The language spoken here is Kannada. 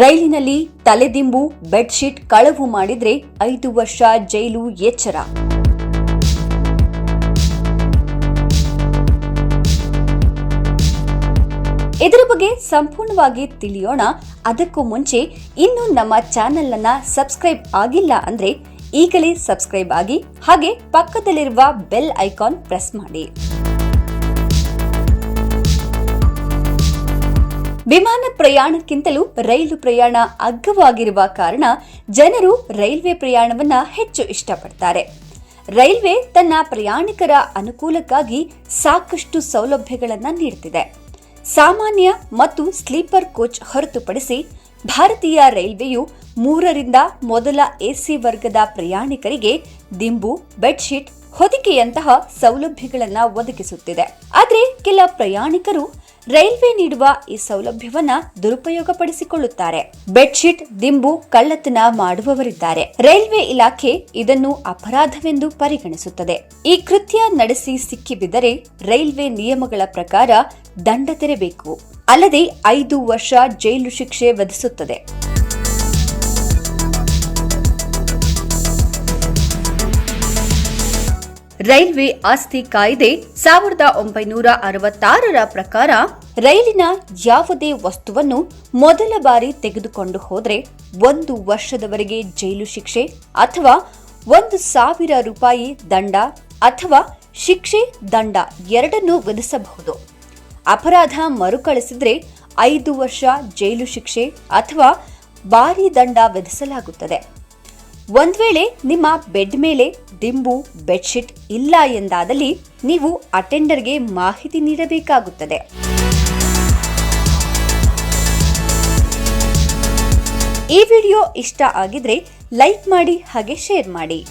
ರೈಲಿನಲ್ಲಿ ತಲೆದಿಂಬು, ಬೆಡ್ಶೀಟ್ ಕಳವು ಮಾಡಿದ್ರೆ ಐದು ವರ್ಷ ಜೈಲು ಎಚ್ಚರ. ಇದರ ಬಗ್ಗೆ ಸಂಪೂರ್ಣವಾಗಿ ತಿಳಿಯೋಣ. ಅದಕ್ಕೂ ಮುಂಚೆ ಇನ್ನು ನಮ್ಮ ಚಾನೆಲ್ ಅನ್ನ ಸಬ್ಸ್ಕ್ರೈಬ್ ಆಗಿಲ್ಲ ಅಂದ್ರೆ ಈಗಲೇ ಸಬ್ಸ್ಕ್ರೈಬ್ ಆಗಿ ಹಾಗೆ ಪಕ್ಕದಲ್ಲಿರುವ ಬೆಲ್ ಐಕಾನ್ ಪ್ರೆಸ್ ಮಾಡಿ. ವಿಮಾನ ಪ್ರಯಾಣಕ್ಕಿಂತಲೂ ರೈಲು ಪ್ರಯಾಣ ಅಗ್ಗವಾಗಿರುವ ಕಾರಣ ಜನರು ರೈಲ್ವೆ ಪ್ರಯಾಣವನ್ನ ಹೆಚ್ಚು ಇಷ್ಟಪಡ್ತಾರೆ. ರೈಲ್ವೆ ತನ್ನ ಪ್ರಯಾಣಿಕರ ಅನುಕೂಲಕ್ಕಾಗಿ ಸಾಕಷ್ಟು ಸೌಲಭ್ಯಗಳನ್ನು ನೀಡುತ್ತಿದೆ ಸಾಮಾನ್ಯ ಮತ್ತು ಸ್ಲೀಪರ್ ಕೋಚ್ ಹೊರತುಪಡಿಸಿ ಭಾರತೀಯ ರೈಲ್ವೆಯು ಮೂರರಿಂದ ಮೊದಲ ಎಸಿ ವರ್ಗದ ಪ್ರಯಾಣಿಕರಿಗೆ ದಿಂಬು, ಬೆಡ್ಶೀಟ್, ಹೊದಿಕೆಯಂತಹ ಸೌಲಭ್ಯಗಳನ್ನು ಒದಗಿಸುತ್ತಿದೆ. ಆದರೆ ಕೆಲ ಪ್ರಯಾಣಿಕರು ರೈಲ್ವೆ ನೀಡುವ ಈ ಸೌಲಭ್ಯವನ್ನ ದುರುಪಯೋಗಪಡಿಸಿಕೊಳ್ಳುತ್ತಾರೆ. ಬೆಡ್ಶೀಟ್, ದಿಂಬು, ಕಳ್ಳತನ ಮಾಡುವವರಿದ್ದಾರೆ. ರೈಲ್ವೆ ಇಲಾಖೆ ಇದನ್ನು ಅಪರಾಧವೆಂದು ಪರಿಗಣಿಸುತ್ತದೆ. ಈ ಕೃತ್ಯ ನಡೆಸಿ ಸಿಕ್ಕಿಬಿದ್ದರೆ ರೈಲ್ವೆ ನಿಯಮಗಳ ಪ್ರಕಾರ ದಂಡ ತೆರಬೇಕು. ಅಲ್ಲದೆ ಐದು ವರ್ಷ ಜೈಲು ಶಿಕ್ಷೆ ವಿಧಿಸುತ್ತದೆ. ರೈಲ್ವೆ ಆಸ್ತಿ ಕಾಯ್ದೆ ಸಾವಿರದ ಒಂಬೈನೂರ ಅರವತ್ತಾರರ ಪ್ರಕಾರ ರೈಲಿನ ಯಾವುದೇ ವಸ್ತುವನ್ನು ಮೊದಲ ಬಾರಿ ತೆಗೆದುಕೊಂಡು ಹೋದರೆ ಒಂದು ವರ್ಷದವರೆಗೆ ಜೈಲು ಶಿಕ್ಷೆ ಅಥವಾ ಒಂದು ಸಾವಿರ ರೂಪಾಯಿ ದಂಡ ಅಥವಾ ಶಿಕ್ಷೆ ದಂಡ ಎರಡನ್ನೂ ವಿಧಿಸಬಹುದು. ಅಪರಾಧ ಮರುಕಳಿಸಿದ್ರೆ ಐದು ವರ್ಷ ಜೈಲು ಶಿಕ್ಷೆ ಅಥವಾ ಭಾರಿ ದಂಡ ವಿಧಿಸಲಾಗುತ್ತದೆ. ಒಂದ್ ವೇಳೆ ನಿಮ್ಮ ಬೆಡ್ ಮೇಲೆ ದಿಂಬು, ಬೆಡ್ಶೀಟ್ ಇಲ್ಲ ಎಂದಾದಲ್ಲಿ ನೀವು ಅಟೆಂಡರ್ಗೆ ಮಾಹಿತಿ ನೀಡಬೇಕಾಗುತ್ತದೆ. ಈ ವಿಡಿಯೋ ಇಷ್ಟ ಆಗಿದ್ರೆ ಲೈಕ್ ಮಾಡಿ ಹಾಗೆ ಶೇರ್ ಮಾಡಿ.